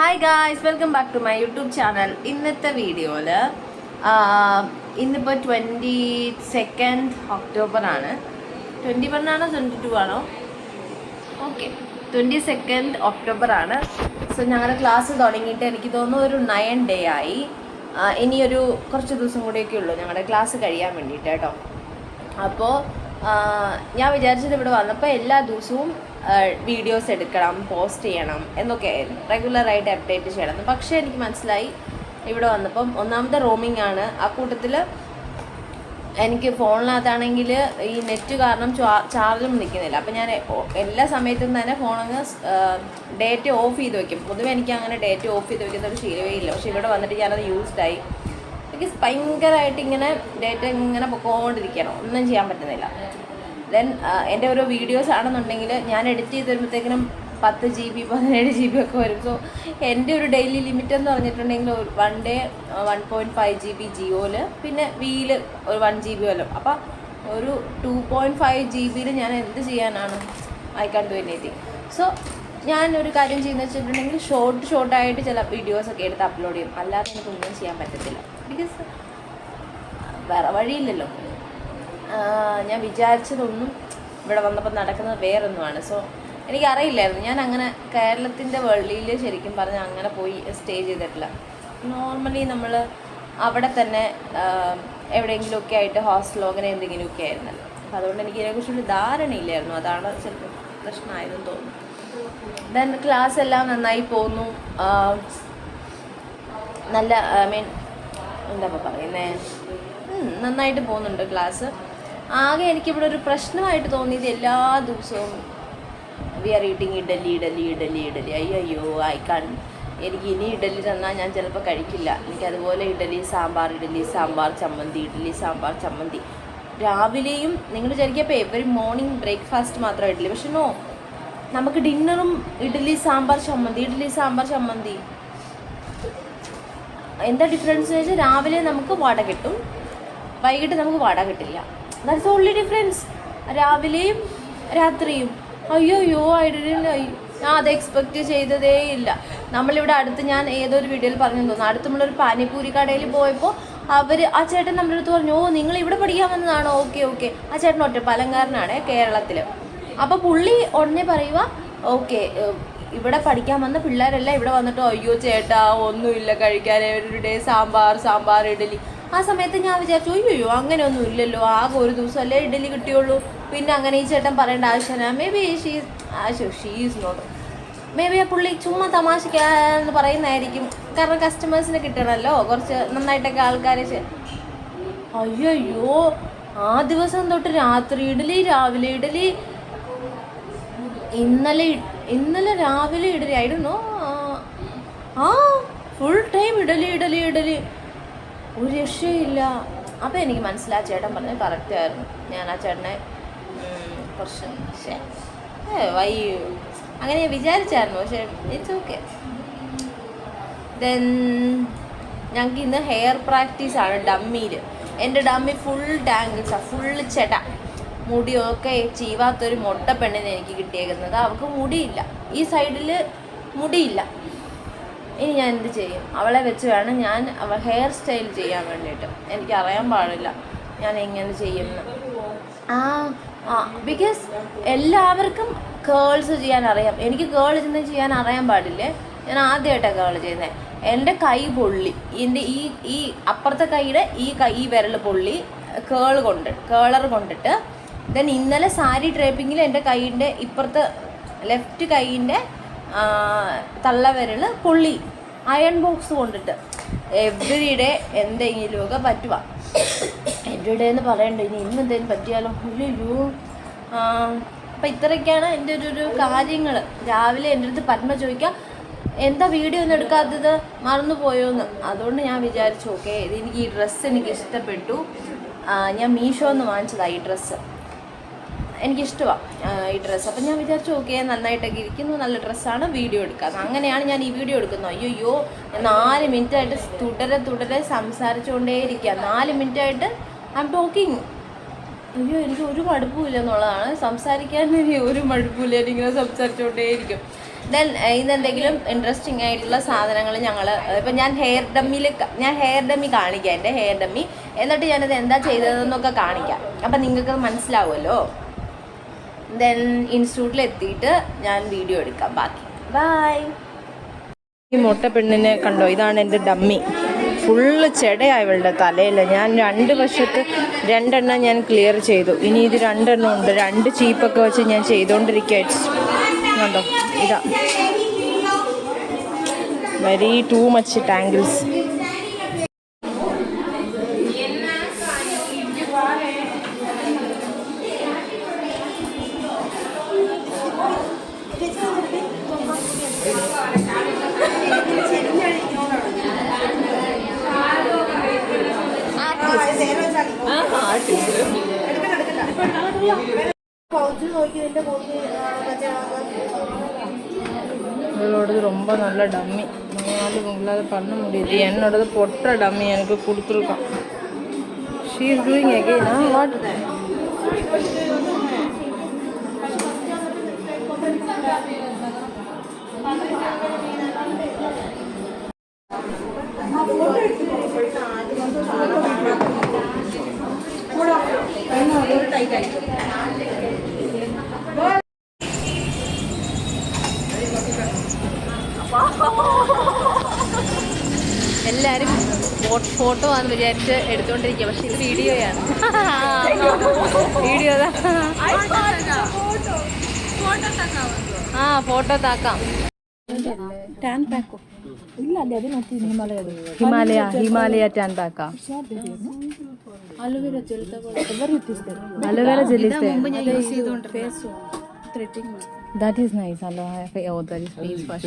Hi guys welcome back to my YouTube channel ഇന്നത്തെ വീഡിയോയിൽ ഇന്നിപ്പോൾ ട്വന്റി സെക്കൻഡ് ഒക്ടോബർ ആണ്. ട്വന്റി വൺ ആണോ ട്വന്റി ടു ആണോ? ഓക്കെ ട്വന്റി സെക്കൻഡ് ഒക്ടോബർ ആണ്. സോ ഞങ്ങളുടെ ക്ലാസ് തുടങ്ങിയിട്ട് എനിക്ക് തോന്നുന്നു ഒരു നയൻ ഡേ ആയി. ഇനിയൊരു കുറച്ച് ദിവസം കൂടിയൊക്കെ ഉള്ളൂ ഞങ്ങളുടെ ക്ലാസ് കഴിയാൻ വേണ്ടിയിട്ട് കേട്ടോ. അപ്പോൾ ഞാൻ വിചാരിച്ചത് ഇവിടെ വന്നപ്പോൾ എല്ലാ ദിവസവും വീഡിയോസ് എടുക്കണം പോസ്റ്റ് ചെയ്യണം എന്നൊക്കെയായിരുന്നു റെഗുലറായിട്ട് അപ്ഡേറ്റ് ചെയ്യണം പക്ഷേ എനിക്ക് മനസ്സിലായി ഇവിടെ വന്നപ്പം ഒന്നാമത്തെ റോമിംഗ് ആണ്. ആ കൂട്ടത്തിൽ എനിക്ക് ഫോണിനകത്താണെങ്കിൽ ഈ നെറ്റ് കാരണം ചാർജും നിൽക്കുന്നില്ല. അപ്പം ഞാൻ എല്ലാ സമയത്തും തന്നെ ഫോണങ്ങ് ഡേറ്റ ഓഫ് ചെയ്ത് വെക്കും. പൊതുവെ എനിക്ക് അങ്ങനെ ഡേറ്റ ഓഫ് ചെയ്ത് വെക്കുന്ന ഒരു ശീലമേ ഇല്ല. പക്ഷേ ഇവിടെ വന്നിട്ട് ഞാനത് ആയി. എനിക്ക് ഭയങ്കരമായിട്ട് ഇങ്ങനെ ഡേറ്റ ഇങ്ങനെ പൊക്കോണ്ടിരിക്കണം ഒന്നും ചെയ്യാൻ പറ്റുന്നില്ല. ദെൻ എന്റെ ഓരോ വീഡിയോസ് ആണെന്നുണ്ടെങ്കിൽ ഞാൻ എഡിറ്റ് ചെയ്ത് വരുമ്പോഴത്തേക്കിനും പത്ത് ജി ബി പതിനേഴ് ജി ബി ഒക്കെ വരും. സോ എന്റെ ഒരു ഡെയിലി ലിമിറ്റ് എന്ന് പറഞ്ഞിട്ടുണ്ടെങ്കിൽ ഒരു one day one point five G B ജിയോയിൽ പിന്നെ വിയിൽ ഒരു വൺ ജി ബി വല്ലതും അപ്പം ഒരു ടു പോയിന്റ് ഫൈവ് ജി ബിയിൽ ഞാൻ എന്ത് ചെയ്യാനാണ്? I can't do anything so ഞാൻ ഒരു കാര്യം ചെയ്യുന്നത് വെച്ചിട്ടുണ്ടെങ്കിൽ ഷോർട്ട് ഷോർട്ടായിട്ട് ചില വീഡിയോസൊക്കെ എടുത്ത് അപ്ലോഡ് ചെയ്യും. അല്ലാതെ എനിക്കൊന്നും ചെയ്യാൻ പറ്റത്തില്ല. ബിക്കോസ് വേറെ വഴിയില്ലല്ലോ. ഞാൻ വിചാരിച്ചതൊന്നും ഇവിടെ വന്നപ്പോൾ നടക്കുന്നത് വേറൊന്നുമാണ്. സോ എനിക്കറിയില്ലായിരുന്നു. ഞാൻ അങ്ങനെ കേരളത്തിന്റെ വെള്ളിയിൽ ശരിക്കും പറഞ്ഞാൽ അങ്ങനെ പോയി സ്റ്റേ ചെയ്തിട്ടില്ല. നോർമലി നമ്മൾ അവിടെ തന്നെ എവിടെയെങ്കിലുമൊക്കെ ആയിട്ട് ഹോസ്റ്റലോ അങ്ങനെ എന്തെങ്കിലുമൊക്കെ ആയിരുന്നല്ലോ അപ്പം അതുകൊണ്ട് എനിക്ക് ഇതിനെക്കുറിച്ചൊരു ധാരണയില്ലായിരുന്നു. അതാണ് ചിലപ്പോൾ പ്രശ്നമായതെന്ന് തോന്നുന്നു. ദെൻ ക്ലാസ് എല്ലാം നന്നായി പോന്നു. നല്ല ഐ മീൻ എന്താ പറയുന്നത് നന്നായിട്ട് പോകുന്നുണ്ട് ക്ലാസ് ആകെ എനിക്കിവിടെ ഒരു പ്രശ്നമായിട്ട് തോന്നിയത് എല്ലാ ദിവസവും we are eating idli idli idli idli. അയ്യോ അയ്യോ കാൺ എനിക്ക് ഇനി ഇഡലി തന്നാൽ ഞാൻ ചിലപ്പോൾ കഴിക്കില്ല. എനിക്ക് അതുപോലെ ഇഡലി സാമ്പാർ ഇഡലി സാമ്പാർ ചമ്മന്തി ഇഡലി സാമ്പാർ ചമ്മന്തി. രാവിലെയും നിങ്ങൾ വിചാരിക്കപ്പോൾ എവറി മോർണിംഗ് ബ്രേക്ക്ഫാസ്റ്റ് മാത്രം ഇഡലി. പക്ഷെ നോ നമുക്ക് ഡിന്നറും ഇഡലി സാമ്പാർ ചമ്മന്തി. ഇഡലി സാമ്പാർ ചമ്മന്തി. എന്താ ഡിഫറൻസ് വെച്ചാൽ രാവിലെ നമുക്ക് വട കിട്ടും. വൈകിട്ട് നമുക്ക് വട കിട്ടില്ല. ദാറ്റ്സ് ഓൺലി ഡിഫറൻസ് രാവിലെയും രാത്രിയും. അയ്യോ അയ്യോ ഐഡിയല്ല ഞാൻ അത് എക്സ്പെക്റ്റ് ചെയ്തതേ ഇല്ല. നമ്മളിവിടെ അടുത്ത് ഞാൻ ഏതൊരു വീഡിയോയിൽ പറഞ്ഞു തോന്നുന്നു. അടുത്ത് നമ്മളൊരു പാനിപ്പൂരി കടയിൽ പോയപ്പോൾ അവർ ആ ചേട്ടൻ നമ്മുടെ അടുത്ത് പറഞ്ഞു ഓ നിങ്ങൾ ഇവിടെ പഠിക്കാൻ വന്നതാണോ? Okay okay. ആ ചേട്ടൻ ഒറ്റപ്പാലങ്കാരനാണ് കേരളത്തിൽ അപ്പോൾ പുള്ളി ഉടനെ പറയുക ഓക്കെ ഇവിടെ പഠിക്കാൻ വന്ന പിള്ളേരെല്ലാം ഇവിടെ വന്നിട്ട് അയ്യോ ചേട്ടാ ഒന്നുമില്ല കഴിക്കാൻ. ഡേ സാമ്പാർ സാമ്പാർ ഇഡലി. ആ സമയത്ത് ഞാൻ വിചാരിച്ചു അയ്യോ അങ്ങനെ ഒന്നും ഇല്ലല്ലോ. ആകെ ഒരു ദിവസം അല്ലേ ഇഡലി കിട്ടിയുള്ളൂ. പിന്നെ അങ്ങനെ ഈ ചേട്ടൻ പറയേണ്ട ആവശ്യമില്ല. Maybe she's she's not maybe ആ പുള്ളി ചുമ്മാ തമാശക്കാന്ന് പറയുന്നതായിരിക്കും. കാരണം കസ്റ്റമേഴ്സിന് കിട്ടണമല്ലോ കുറച്ച് നന്നായിട്ടൊക്കെ ആൾക്കാരെ അയ്യോ ആ ദിവസം തൊട്ട് രാത്രി ഇഡലി രാവിലെ ഇഡലി ഇന്നലെ ഇന്നലെ രാവിലെ ഇഡലി ആയിരുന്നു ആ ഫുൾ ടൈം ഇഡലി ഇഡലി ഇഡലി ഒരു രക്ഷയില്ല. അപ്പം എനിക്ക് മനസ്സിലായി ചേട്ടൻ പറഞ്ഞത് കറക്റ്റ് ആയിരുന്നു. ഞാൻ ആ ചേട്ടനെ കുറച്ച് പക്ഷേ വൈ അങ്ങനെ വിചാരിച്ചായിരുന്നു പക്ഷേ ഇറ്റ്സ് ഓക്കെ ദെൻ ഞങ്ങൾക്ക് ഇന്ന് ഹെയർ പ്രാക്ടീസ് ആണ് ഡമ്മിയിൽ എന്റെ ഡമ്മി ഫുൾ ടാങ്കിൾസാണ് ഫുൾ ചെട. മുടിയൊക്കെ ചീവാത്തൊരു മൊട്ട പെണ്ണിന് എനിക്ക് കിട്ടിയേക്കുന്നത്. അവൾക്ക് മുടിയില്ല. ഈ സൈഡിൽ മുടിയില്ല. ഇനി ഞാൻ എന്ത് ചെയ്യും? അവളെ വെച്ച് വേണം ഞാൻ ഹെയർ സ്റ്റൈൽ ചെയ്യാൻ വേണ്ടിയിട്ട്. എനിക്ക് അറിയാൻ പാടില്ല ഞാൻ എങ്ങനെ ചെയ്യുമെന്ന്. ആ ആ ബിക്കോസ് എല്ലാവർക്കും കേൾസ് ചെയ്യാൻ അറിയാം. എനിക്ക് കേൾ ചെന്ന് ചെയ്യാൻ അറിയാൻ പാടില്ലേ? ഞാൻ ആദ്യമായിട്ടാണ് കേൾ ചെയ്യുന്നത് എന്റെ കൈ പൊള്ളി. എന്റെ ഈ ഈ അപ്പുറത്തെ കൈയുടെ ഈ കൈ ഈ വിരൽ പൊള്ളി കേൾ കൊണ്ട് കേളർ കൊണ്ടിട്ട്. ദെൻ ഇന്നലെ സാരി ഡ്രേപ്പിങ്ങിൽ എന്റെ കൈയിന്റെ ഇപ്പുറത്തെ ലെഫ്റ്റ് കൈയിന്റെ തള്ളവിരൽ പൊള്ളി. അയൺ ബോക്സ് കൊണ്ടിട്ട് എവറി ഡേ എന്തെങ്കിലുമൊക്കെ പറ്റുക. എവറി ഡേ എന്ന് പറയണ്ട ഇനി ഇന്ന് എന്തെങ്കിലും പറ്റിയാലോ അയ്യോ. അപ്പം ഇത്രയൊക്കെയാണ് എന്റെ ഒരു ഒരു കാര്യങ്ങൾ. രാവിലെ എന്റെ അടുത്ത് പത്മ ചോദിക്കുക എന്താ വീഡിയോ ഒന്നും എടുക്കാത്തത്? മറന്നു പോയോന്ന്. അതുകൊണ്ട് ഞാൻ വിചാരിച്ചു ഓക്കെ എനിക്ക് ഈ ഡ്രസ്സ് എനിക്ക് ഇഷ്ടപ്പെട്ടു. ഞാൻ മീഷോ എന്ന് വാങ്ങിച്ചതാണ് ഈ ഡ്രസ്സ് എനിക്കിഷ്ടമാണ് ഈ ഡ്രസ്സ് അപ്പം ഞാൻ വിചാരിച്ചു ഓക്കെ നന്നായിട്ടൊക്കെ ഇരിക്കുന്നു നല്ല ഡ്രസ്സാണ് വീഡിയോ എടുക്കാം. അങ്ങനെയാണ് ഞാൻ ഈ വീഡിയോ എടുക്കുന്നത്. അയ്യോ നാല് മിനിറ്റായിട്ട് തുടരെ തുടരെ സംസാരിച്ചുകൊണ്ടേ ഇരിക്കുക നാല് മിനിറ്റായിട്ട് ഐ എം ടോക്കിങ് അയ്യോ എനിക്ക് ഒരു മടുപ്പുമില്ല എന്നുള്ളതാണ്. സംസാരിക്കാൻ ഒരു മടുപ്പില്ല എനിക്കിങ്ങനെ സംസാരിച്ചുകൊണ്ടേയിരിക്കും. ദെൻ ഇതെന്തെങ്കിലും ഇൻട്രസ്റ്റിംഗ് ആയിട്ടുള്ള സാധനങ്ങൾ ഞങ്ങൾ ഇപ്പം ഞാൻ ഹെയർ ഡമ്മിയിൽ ഞാൻ ഹെയർ ഡമ്മി കാണിക്കാം എന്റെ ഹെയർ ഡമ്മി എന്നിട്ട് ഞാനത് എന്താ ചെയ്തതെന്നൊക്കെ കാണിക്കാം. അപ്പം നിങ്ങൾക്ക് മനസ്സിലാവുമല്ലോ? ദെൻ ഇൻസ്റ്റിറ്റ്യൂട്ടിൽ എത്തിയിട്ട് ഞാൻ വീഡിയോ എടുക്കാം. ബാക്കി. ബൈ ഈ മുട്ട പെണ്ണിനെ കണ്ടോ? ഇതാണ് എന്റെ ഡമ്മി. ഫുള്ള് ചെടയാണ് ഇവളുടെ തലയിൽ. ഞാൻ രണ്ട് വശത്ത് രണ്ടെണ്ണം ഞാൻ ക്ലിയർ ചെയ്തു. ഇനി ഇത് രണ്ടെണ്ണം ഉണ്ട്. രണ്ട് ചീപ്പൊക്കെ വെച്ച് ഞാൻ ചെയ്തുകൊണ്ടിരിക്കുക കണ്ടോ? ഇതാ. വെരി ടു മച്ച് ടാങ്കിൾസ് இவளோடது ரொம்ப நல்ல டம்மி. நம்மளால உங்களால் பண்ண முடியுது. என்னோடது பொட்ட டம்மி எனக்கு கொடுத்துருக்கான். ஷீ இஸ் டூயிங் அகெயினா வாட் എല്ലാവരും ഫോട്ടോ ആണെന്ന് വിചാരിച്ച് എടുത്തുകൊണ്ടിരിക്കുക പക്ഷെ ഇത് വീഡിയോയാണ് വീഡിയോ ആ ഫോട്ടോ താക്കാം tan പാക്കോ Himalaya Himalaya tan ಪ್ಯಾಕಾ aloe vera gel that is nice aloe oh that is face wash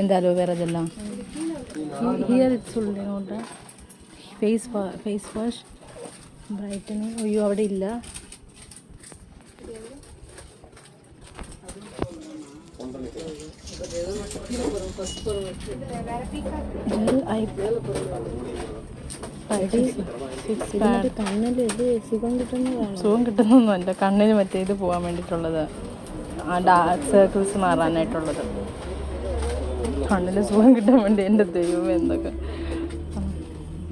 ഇത് വേറെ ഇതെല്ലാം ഹിയർ ഇറ്റ്സ് ഉള്ളി not face face wash brightening അയ്യോ അവിടെ ഇല്ല. കണ്ണിൽ ഇത് സുഖം കിട്ടുന്നതാണ്. സുഖം കിട്ടുന്നൊന്നും എന്റെ കണ്ണിന് മറ്റേ ഇത് പോകാൻ വേണ്ടിയിട്ടുള്ളത്. ആ ഡാർക്ക് സർക്കിൾസ് മാറാനായിട്ടുള്ളത്. കണ്ണിൽ സുഖം കിട്ടാൻ വേണ്ടി എന്റെ ദൈവം എന്തൊക്കെ.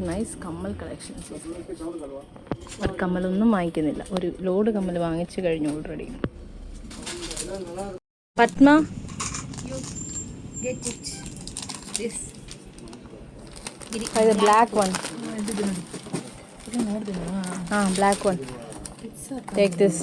നൈസ് കമ്മൽ കളക്ഷൻസ് ഒരു കമ്മലൊന്നും വാങ്ങിക്കുന്നില്ല. ഒരു ലോഡ് കമ്മൽ വാങ്ങിച്ചു കഴിഞ്ഞു ഓൾറെഡി പത്മ? ബ്ലാക്ക് വൺ ആ ബ്ലാക്ക് വൺ ടേക്ക് ദിസ്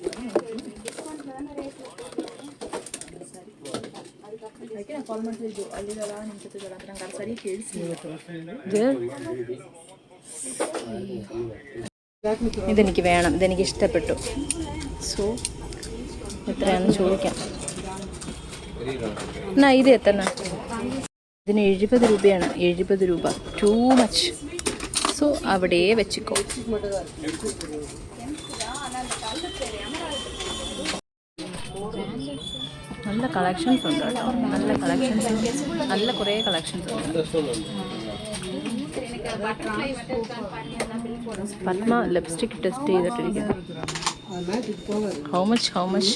ഇതെനിക്ക് വേണം ഇതെനിക്ക് ഇഷ്ടപ്പെട്ടു. സോ എത്രയാണെന്ന് ചോദിക്കാം എന്നാ ഇത് എത്തണ ഇതിന് എഴുപത് രൂപയാണ് എഴുപത് രൂപ. ടൂ മച്ച് സോ അവിടെ വെച്ചിക്കോ. നല്ല കളക്ഷൻസ് ഉണ്ട് കേട്ടോ. നല്ല കളക്ഷൻസ് നല്ല കുറേ കളക്ഷൻസ് ഉണ്ട്. പത്മ ലിപ്സ്റ്റിക് ടെസ്റ്റ് ചെയ്തിട്ടിരിക്കുന്നു. ഹൗ മച്ച് ഹൗ മച്ച്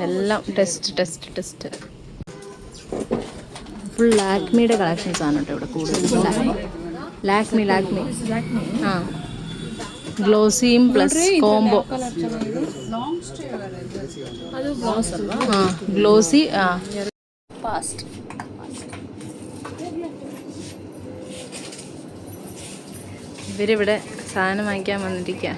എല്ലാം ടെസ്റ്റ് ടെസ്റ്റ് ടെസ്റ്റ് ഫുൾ ലാക്മിയുടെ കളക്ഷൻസ് ആണ് കേട്ടോ ഇവിടെ കൂടുതൽ ലാക്മി ലാക്മി ആ. ഗ്ലോസിയും പ്ലസ് കോംബോ ലോങ് ഗ്ലോസി ആ പാസ്റ്റ് ഇവരിവിടെ സാധനം വാങ്ങിക്കാൻ വന്നിരിക്കുക